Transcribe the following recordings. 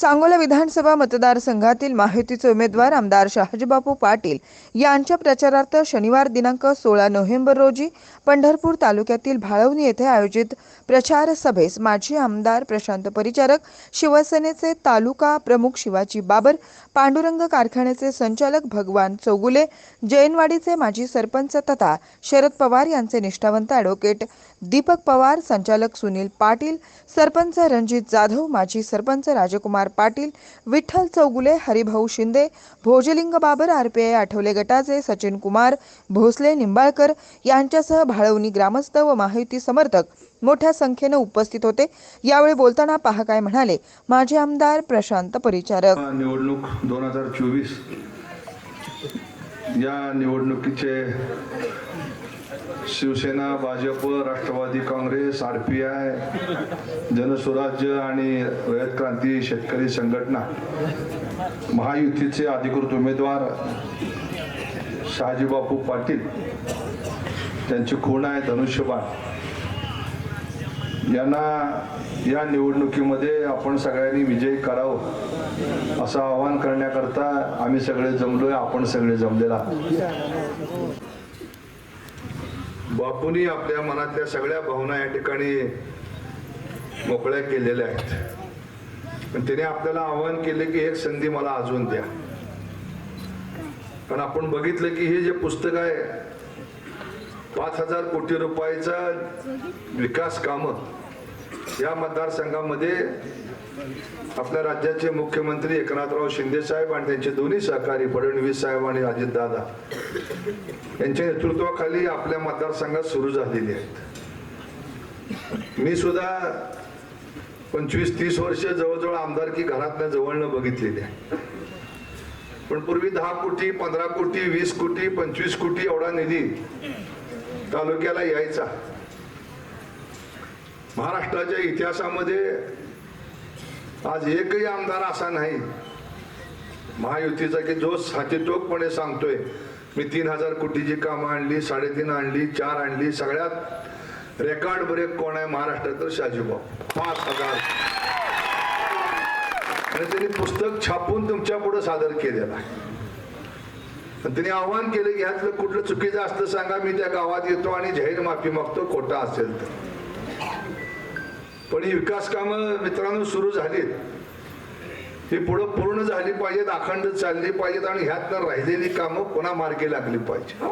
सांगोला विधानसभा मतदारसंघातील माहितीचे उमेदवार आमदार शहाजीबापू पाटील यांच्या प्रचारार्थ शनिवार दिनांक सोळा नोव्हेंबर रोजी पंढरपूर तालुक्यातील भाळवणी येथे आयोजित प्रचार सभेस माजी आमदार प्रशांत परिचारक शिवसेनेचे तालुका प्रमुख शिवाजी बाबर पांडुरंग कारखान्याचे संचालक भगवान चौगुले जैनवाडीचे माजी सरपंच तथा शरद पवार यांचे निष्ठावंत ॲडव्होकेट दीपक पवार संचालक सुनील पाटील सरपंच रणजित जाधव माजी सरपंच राजकुमार पाटील विठ्ठल चौगुले हरिभाऊ शिंदे भोजलिंग बाबर आरपीआय आठवले गटाचे सचिन कुमार भोसले निंबाळकर यांच्यासह भाळवणी ग्रामस्थ व माहिती समर्थक मोठ्या संख्येनं उपस्थित होते. यावेळी बोलताना पहा काय म्हणाले माजी आमदार प्रशांत परिचारक. निवडणूक दोन हजार चोवीस या निवडणुकीचे Shivsena Bhajap Rashtrawadi Congress R P I Janswarajya आणि रयत क्रांती शेतकरी संघटना महायुतीचे अधिकृत उमेदवार शहाजीबापू पाटील त्यांची खूण आहे धनुष्यबाण. यांना या निवडणुकीमध्ये आपण सगळ्यांनी विजयी करावं असं आवाहन करण्याकरता आम्ही सगळे जमलोय आपण सगळे जमलेला बापूंनी आपल्या मनातल्या सगळ्या भावना या ठिकाणी मोकळ्या केलेल्या आहेत. पण त्याने आपल्याला आवाहन केले की एक संधी मला अजून द्या. पण आपण बघितलं की हे जे पुस्तक आहे पाच हजार कोटी रुपयाचा विकास कामं या मतदारसंघामध्ये आपल्या राज्याचे मुख्यमंत्री एकनाथराव शिंदे साहेब आणि त्यांचे दोन्ही सहकारी फडणवीस साहेब आणि अजितदादा यांच्या नेतृत्वाखाली आपल्या मतदारसंघात सुरू झालेली आहेत. मी सुद्धा पंचवीस तीस वर्ष जवळजवळ आमदारकी घरातनं जवळनं बघितलेली आहे. पण पूर्वी दहा कोटी पंधरा कोटी वीस कोटी पंचवीस कोटी एवढा निधी तालुक्याला यायचा. महाराष्ट्राच्या इतिहासामध्ये आज एकही आमदार असा नाही. महायुतीचा की जो साचितोकपणे सांगतोय मी तीन हजार कोटीची कामं आणली साडेतीन आणली चार आणली सगळ्यात रेकॉर्ड ब्रेक कोण आहे महाराष्ट्रात तर शाजीबाब पाच हजार. आणि त्यांनी पुस्तक छापून तुमच्यापुढे सादर केलेलं आहे. त्यांनी आव्हान केलं की ह्यातलं कुठलं चुकीचं असतं सांगा मी त्या गावात येतो आणि जाहीर माफी मागतो खोटा असेल तर. पण ही विकास कामं मित्रांनो सुरू झालीत. ही पुढं पूर्ण झाली पाहिजेत अखंड चालली पाहिजेत आणि ह्यातनं राहिलेली कामं पुन्हा मार्गी लागली पाहिजे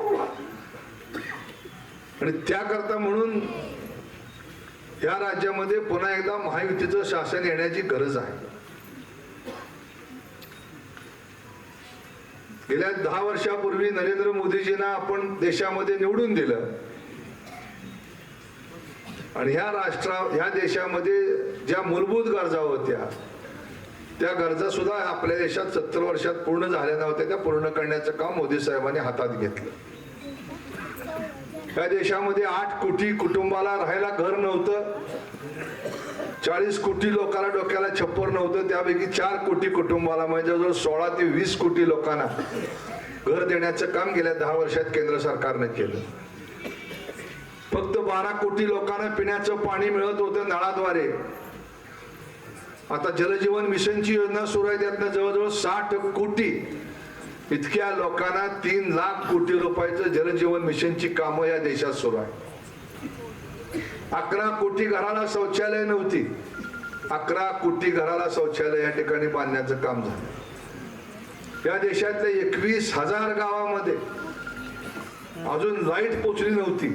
आणि त्याकरता म्हणून या राज्यामध्ये पुन्हा एकदा महायुतीचं शासन येण्याची गरज आहे. गेल्या दहा वर्षापूर्वी नरेंद्र मोदीजींना आपण देशामध्ये निवडून दिलं. आणि ह्या राष्ट्रा ह्या देशामध्ये ज्या मूलभूत गरजा होत्या त्या गरजा सुद्धा आपल्या देशात सत्तर वर्षात पूर्ण झाल्या नव्हत्या. त्या पूर्ण करण्याचं काम मोदी साहेबांनी हातात घेतलं. या देशामध्ये आठ कोटी कुटुंबाला राहायला घर नव्हतं. चाळीस कोटी लोकांना डोक्याला छप्पर नव्हतं. त्यापैकी चार कोटी कुटुंबाला म्हणजे जवळ सोळा ते वीस कोटी लोकांना घर देण्याचं काम गेल्या दहा वर्षात केंद्र सरकारने केलं. फक्त बारा कोटी लोकांना पिण्याचं पाणी मिळत होतं नळाद्वारे. आता जलजीवन मिशनची योजना सुरू आहे त्यातनं जवळजवळ साठ कोटी इतक्या लोकांना तीन लाख कोटी रुपयाचं जलजीवन मिशनची कामं या देशात सुरू आहे. अकरा कोटी घराला शौचालय नव्हती. अकरा कोटी घराला शौचालय या ठिकाणी बांधण्याचं काम झालं. या देशातल्या एकवीस हजार गावामध्ये अजून लाइट पोचली नव्हती.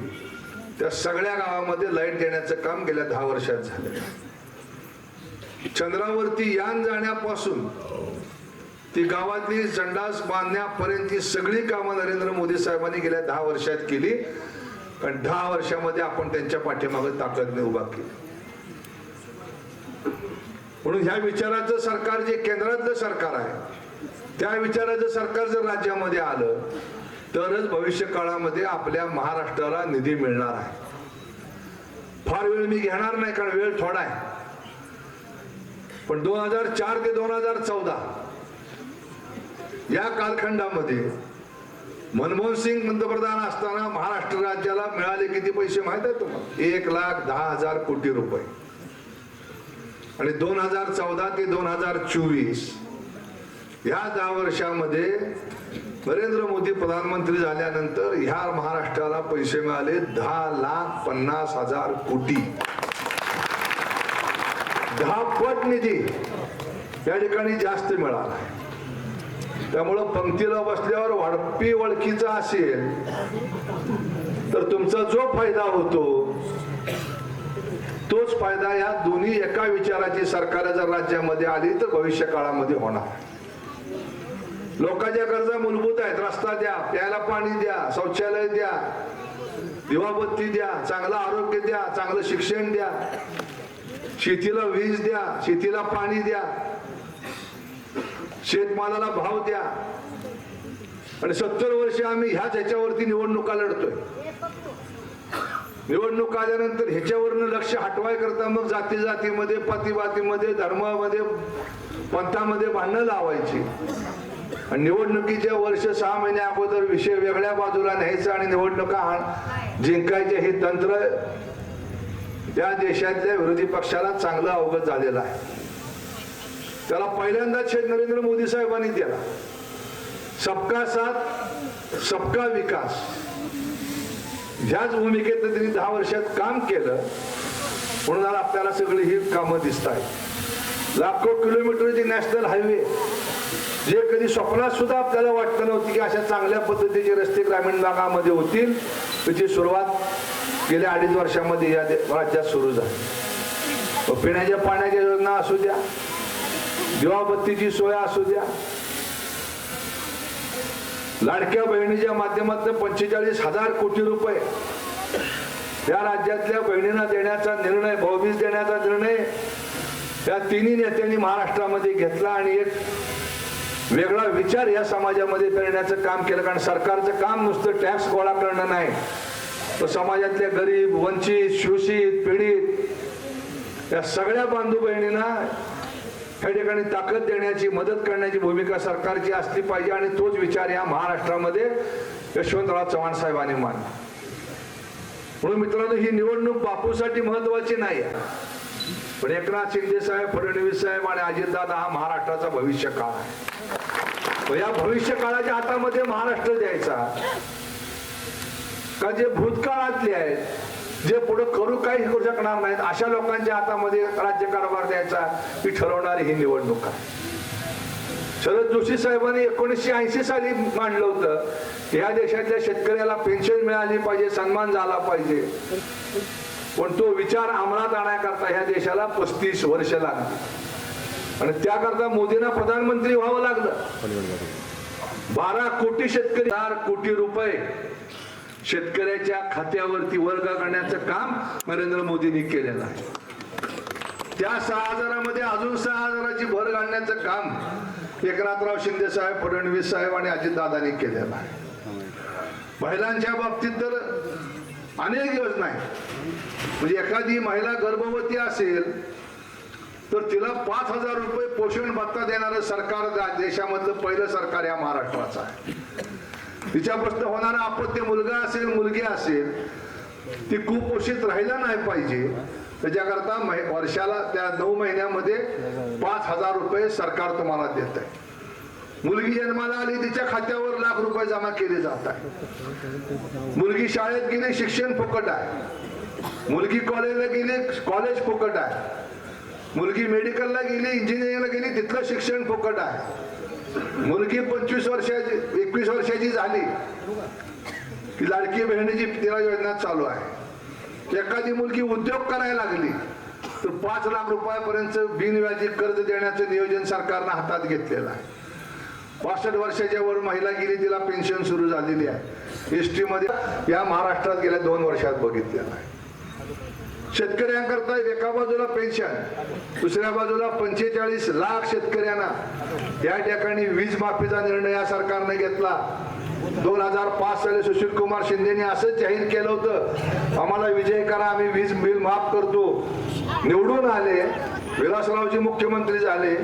त्या सगळ्या गावामध्ये लाइट देण्याचं काम गेल्या दहा वर्षात झालं. चंद्रावरती यान जाण्यापासून ती गावातली संडास बांधण्यापर्यंतची सगळी कामं नरेंद्र मोदी साहेबांनी गेल्या दहा वर्षात केली. कारण दहा वर्षामध्ये आपण त्यांच्या पाठीमागे ताकदने उभा केली. म्हणून ह्या विचाराचं सरकार जे केंद्रातलं सरकार आहे त्या विचाराचं सरकार जर राज्यामध्ये आलं तरच भविष्य काळामध्ये आपल्या महाराष्ट्राला निधी मिळणार आहे. फार वेळ मी घेणार नाही कारण वेळ थोडा आहे. पण दोन हजार चार ते दोन हजार चौदा या कालखंडामध्ये मनमोहन सिंग पंतप्रधान असताना महाराष्ट्र राज्याला मिळाले किती पैसे माहीत आहे तुम्हाला? एक लाख दहा हजार कोटी रुपये. आणि दोन हजार चौदा ते दोन हजार चोवीस या दहा वर्षामध्ये नरेंद्र मोदी प्रधानमंत्री झाल्यानंतर ह्या महाराष्ट्राला पैसे मिळाले दहा लाख पन्नास हजार कोटी. दहा पट निधी या ठिकाणी जास्त मिळाला. त्यामुळं पंक्तीला बसल्यावर वाढपी वळखीचा असेल तर तुमचा जो फायदा होतो तोच फायदा या दोन्ही एका विचाराची सरकार जर राज्यामध्ये आली तर भविष्य काळामध्ये होणार. लोकांच्या गरजा मूलभूत आहेत. रस्ता द्या प्यायला पाणी द्या शौचालय द्या दिवाबत्ती द्या चांगलं आरोग्य द्या चांगलं शिक्षण द्या. शेतीला वीज द्या शेतीला पाणी द्या. शेतमालाला भाव द्या. आणि सत्तर वर्ष आम्ही ह्याच ह्याच्यावरती निवडणुका लढतोय. निवडणूक आल्यानंतर ह्याच्यावरनं लक्ष हटवाय करता मग जाती जातीमध्ये पातीपातीमध्ये धर्मामध्ये पंथामध्ये भांडणं लावायची. निवडणुकीच्या वर्ष सहा महिन्या अगोदर विषय वेगळ्या बाजूला न्यायचा आणि निवडणुका जिंकायचे हे तंत्र या देशातल्या विरोधी पक्षाला चांगलं अवगत झालेलं आहे. त्याला पहिल्यांदाच शेख नरेंद्र मोदी साहेबांनी दिला. सबका साथ सबका विकास. ह्याच भूमिकेत त्यांनी दहा वर्षात काम केलं. म्हणून आपल्याला सगळी ही कामं दिसत आहेत लाखो किलोमीटरची नॅशनल हायवे जे कधी स्वप्नात सुद्धा आपल्याला वाटलं नव्हती की अशा चांगल्या पद्धतीचे रस्ते ग्रामीण भागामध्ये होतील त्याची सुरुवात गेल्या अडीच वर्षामध्ये या राज्यात सुरू झाली. पिण्याच्या पाण्याच्या योजना असू द्या दिवाबत्तीची सोय असू द्या लाडक्या बहिणीच्या माध्यमातून पंचेचाळीस हजार कोटी रुपये या राज्यातल्या बहिणींना देण्याचा निर्णय भाऊबीज देण्याचा निर्णय या तिन्ही नेत्यांनी महाराष्ट्रामध्ये घेतला आणि एक वेगळा विचार या समाजामध्ये करण्याचं काम केलं कारण सरकारचं काम नुसतं टॅक्स गोळा करणं नाही तर समाजातल्या गरीब वंचित शोषित पीडित या सगळ्या बांधू बहिणींना या ठिकाणी ताकद देण्याची मदत करण्याची भूमिका सरकारची असली पाहिजे आणि तोच विचार या महाराष्ट्रामध्ये यशवंतराव चव्हाण साहेबांनी मान म्हणून मित्रांनो ही निवडणूक बापूसाठी महत्वाची नाही आहे. पण एकनाथ शिंदे साहेब फडणवीस साहेब आणि अजितदादा हा महाराष्ट्राचा भविष्य काळ आहे. या भविष्य काळाच्या हातामध्ये महाराष्ट्र द्यायचा. का जे भूतकाळातले आहेत जे पुढे करू काही करू शकणार नाहीत अशा लोकांच्या हातामध्ये राज्यकारभार द्यायचा ही ठरवणारी ही निवडणूक आहे. शरद जोशी साहेबांनी एकोणीसशे ऐंशी साली मांडलं होतं ह्या देशातल्या शेतकऱ्याला पेन्शन मिळाली पाहिजे सन्मान झाला पाहिजे. पण तो विचार अंमलात आणण्याकरता ह्या देशाला पस्तीस वर्ष लागली. आणि त्याकरता मोदींना प्रधानमंत्री व्हावं लागलं. बारा कोटी शेतकरी चार कोटी रुपये शेतकऱ्याच्या खात्यावरती वर्ग करण्याचं काम नरेंद्र मोदींनी केलेलं आहे. त्या सहा हजारामध्ये अजून सहा हजाराची भर घालण्याचं काम एकनाथराव शिंदे साहेब फडणवीस साहेब आणि अजितदादांनी केलेलं आहे. महिलांच्या बाबतीत तर अनेक योजना आहेत. म्हणजे एखादी महिला गर्भवती असेल तर तिला पाच हजार रुपये पोषण भत्ता देणारं सरकार देशामधलं पहिलं सरकार या महाराष्ट्राचं आहे. तिच्यापासून होणारा अपत्य मुलगा असेल मुलगी असेल ती कुपोषित राहिला नाही पाहिजे. त्याच्याकरता वर्षाला त्या नऊ महिन्यामध्ये पाच हजार रुपये सरकार तुम्हाला देत आहे मुलगी जन्माला आली तिच्या खात्यावर लाख रुपये जमा केले जात आहे मुलगी शाळेत गेली शिक्षण फुकट आहे. मुलगी कॉलेजला गेली कॉलेज फुकट आहे. मुलगी मेडिकलला गेली इंजिनिअरिंगला गेली तिथलं शिक्षण फुकट आहे. मुलगी पंचवीस वर्षाची एकवीस वर्षाची झाली. की लाडकी बहिणीची तिला योजना चालू आहे. एखादी मुलगी उद्योग करायला लागली तर पाच लाख रुपयापर्यंत बिनव्याजी कर्ज देण्याचं नियोजन सरकारनं हातात घेतलेलं आहे. पासष्ट वर्षाच्या वर महिला गेली तिला पेन्शन सुरू झालेली आहे. एस टीमध्ये या महाराष्ट्रात गेल्या दोन वर्षात बघितलेलं आहे. शेतकऱ्यांकरता एका बाजूला पेन्शन दुसऱ्या बाजूला पंचेचाळीस लाख शेतकऱ्यांना. या ठिकाणी वीज माफीचा निर्णय या सरकारने घेतला. दोन हजार पाच साली सुशील कुमार शिंदेनी असंच जाहीर केलं होतं आम्हाला विजय करा आम्ही वीज बिल माफ करतो. निवडून आले विलासरावजी मुख्यमंत्री झाले.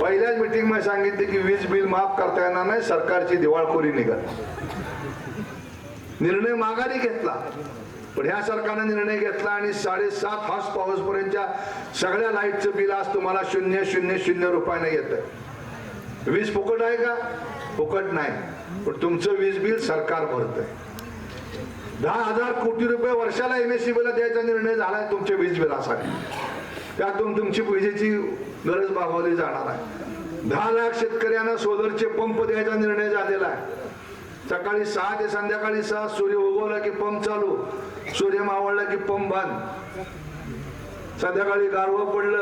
पहिल्याच मिटिंगमध्ये सांगितले की वीज बिल माफ करता येणार नाही सरकारची दिवाळखोरी निघत निर्णय माघारी घेतला. पण ह्या सरकारने निर्णय घेतला आणि साडेसात हॉर्स पॉवर्स पर्यंतच्या सगळ्या लाईटचं बिल आज तुम्हाला शून्य शून्य शून्य रुपयाने येतं. वीज फुकट आहे का? फुकट नाही. पण तुमचं वीज बिल सरकार भरतंय. दहा हजार कोटी रुपये वर्षाला एम एस सी बीला द्यायचा निर्णय झालाय तुमच्या वीज बिलासाठी. त्यातून तुमची विजेची गरज भागवली जाणार आहे. दहा लाख शेतकऱ्यांना सोलरचे पंप द्यायचा निर्णय झालेला आहे. सकाळी सहा ते संध्याकाळी सहा सूर्य उगवला की पंप चालू. सूर्य मावळला की पंप बंद. संध्याकाळी गारवं पडलं.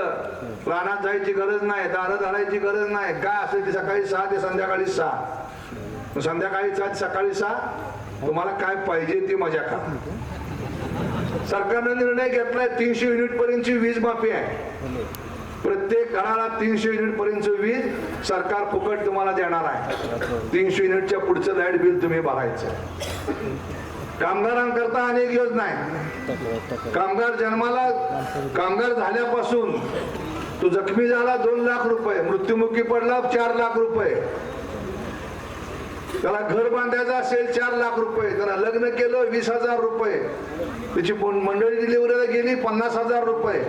रानात जायची गरज नाही दारं घालायची गरज नाही. काय असेल ती सकाळी सहा ते संध्याकाळी सहा. संध्याकाळी सात सकाळी सहा. तुम्हाला काय पाहिजे ती मजा का सरकारनं निर्णय घेतलाय तीनशे युनिट पर्यंतची वीज माफी आहे. प्रत्येक घराला तीनशे युनिट पर्यंत वीज सरकार फुकट तुम्हाला देणार आहे. तीनशे युनिटच्या पुढचं लाइट बिल तुम्ही भरायचं. कामगारांकरता अनेक योजना आहे कामगार जन्माला कामगार झाल्यापासून तो जखमी झाला दोन लाख रुपये. मृत्युमुखी पडला चार लाख रुपये. त्याला घर बांधायचं असेल चार लाख रुपये. त्याला लग्न केलं वीस हजार रुपये. त्याची मंडळी डिलिव्हरीला गेली पन्नास हजार रुपये.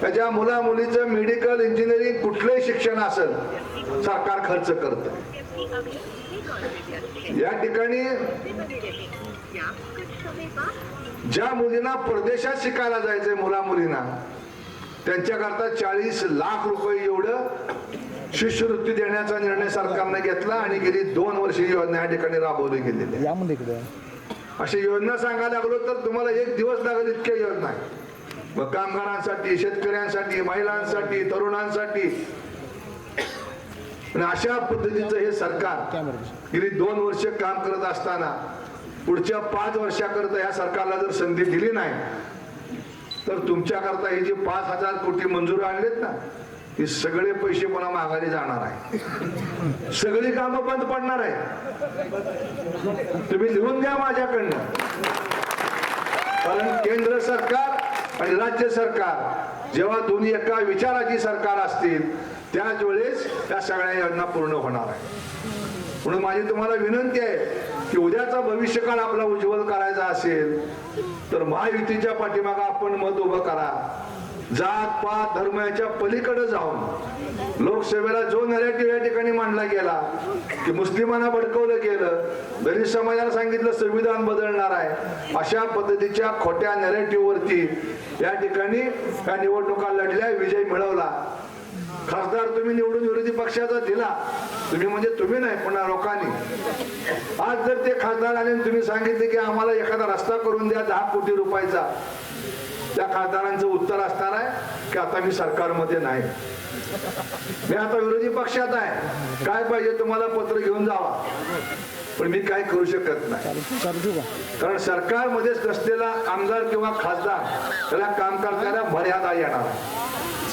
त्याच्या मुला मुलीचं मेडिकल इंजिनिअरिंग कुठलंही शिक्षण असेल सरकार खर्च करत. या ठिकाणी ज्या मुलींना परदेशात शिकायला जायचंय मुला मुलींना त्यांच्याकरता चाळीस लाख रुपये एवढं शिष्यवृत्ती देण्याचा निर्णय सरकारने घेतला आणि गेली दोन वर्ष योजना या ठिकाणी राबवली गेलेली आहे. अशी योजना सांगायला लागलो तर तुम्हाला एक दिवस लागेल इतक्या योजना आहेत. मग कामगारांसाठी शेतकऱ्यांसाठी महिलांसाठी तरुणांसाठी. आणि अशा पद्धतीचं हे सरकार गेली दोन वर्ष काम करत असताना पुढच्या पाच वर्षाकरता या सरकारला जर संधी दिली नाही तर तुमच्याकरता हे जे पाच हजार कोटी मंजूर आणलेत ना हे सगळे पैसे मला माघारी जाणार आहे सगळी कामं बंद पडणार आहे तुम्ही लिहून घ्या माझ्याकडनं. कारण केंद्र सरकार आणि राज्य सरकार जेव्हा दोन्ही एका विचाराची सरकार असतील त्याच वेळेस त्या सगळ्या योजना पूर्ण होणार आहे म्हणून माझी तुम्हाला विनंती आहे की उद्याचा भविष्यकाळ आपला उज्ज्वल करायचा असेल तर महायुतीच्या पाठीमागा आपण मत उभं करा. जात पात धर्म याच्या पलीकडे जाऊन लोकसेवेला जो नरेटिव्ह या ठिकाणी मांडला गेला की मुस्लिमांना भडकवलं गेलं दलित समाजाला सांगितलं संविधान बदलणार आहे अशा पद्धतीच्या खोट्या नरेटिव्ह वरती या ठिकाणी या निवडणुका लढल्या विजय मिळवला. खासदार तुम्ही निवडून विरोधी पक्षाचा दिला. तुम्ही म्हणजे तुम्ही नाही पण लोकांनी. आज जर ते खासदार आले तुम्ही सांगितले की आम्हाला एखादा रस्ता करून द्या दहा कोटी रुपयाचा. त्या खासदारांचं उत्तर असणार आहे की आता मी सरकारमध्ये नाही. मी आता विरोधी पक्षात आहे. काय पाहिजे तुम्हाला पत्र घेऊन जावा. पण मी काय करू शकत नाही. कारण सरकारमध्येच नसलेला आमदार किंवा खासदार त्याला काम करताना मर्यादा येणार.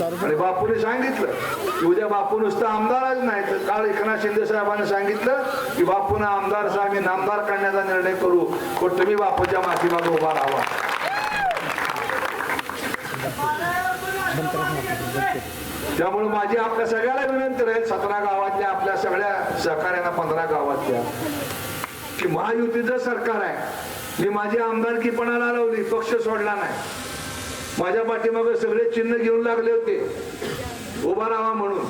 आणि बापूने सांगितलं की उद्या बापू नुसतं आमदारच नाही तर काल एकनाथ शिंदे साहेबांनी सांगितलं की बापूना आमदार आम्ही नामदार करण्याचा निर्णय करू पण तुम्ही बापूच्या माथीमागे उभा राहा. त्यामुळे माझी आपल्या सगळ्याला विनंती राहील सतरा गावातल्या आपल्या सगळ्या सहकार्यांना पंधरा गावातल्या की महायुतीचं सरकार आहे. मी माझी आमदारकीपणाला लावली पक्ष सोडला नाही. माझ्या पाठीमागे सगळे चिन्ह घेऊन लागले होते. उभा राहा म्हणून.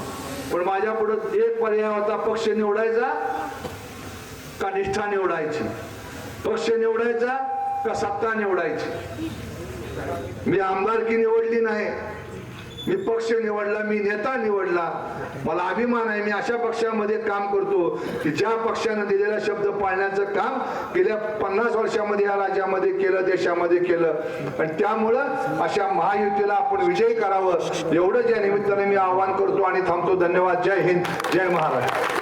पण माझ्या पुढे एक पर्याय होता पक्ष निवडायचा का निष्ठा निवडायची? पक्ष निवडायचा का सत्ता निवडायची? मी आमदारकी निवडली नाही. मी पक्ष निवडला मी नेता निवडला. मला अभिमान आहे मी अशा पक्षामध्ये काम करतो की ज्या पक्षानं दिलेला शब्द पाळण्याचं काम गेल्या पन्नास वर्षामध्ये या राज्यामध्ये केलं देशामध्ये केलं. आणि त्यामुळं अशा महायुतीला आपण विजयी करावं एवढं या निमित्ताने मी आवाहन करतो आणि थांबतो. धन्यवाद. जय हिंद. जय महाराष्ट्र.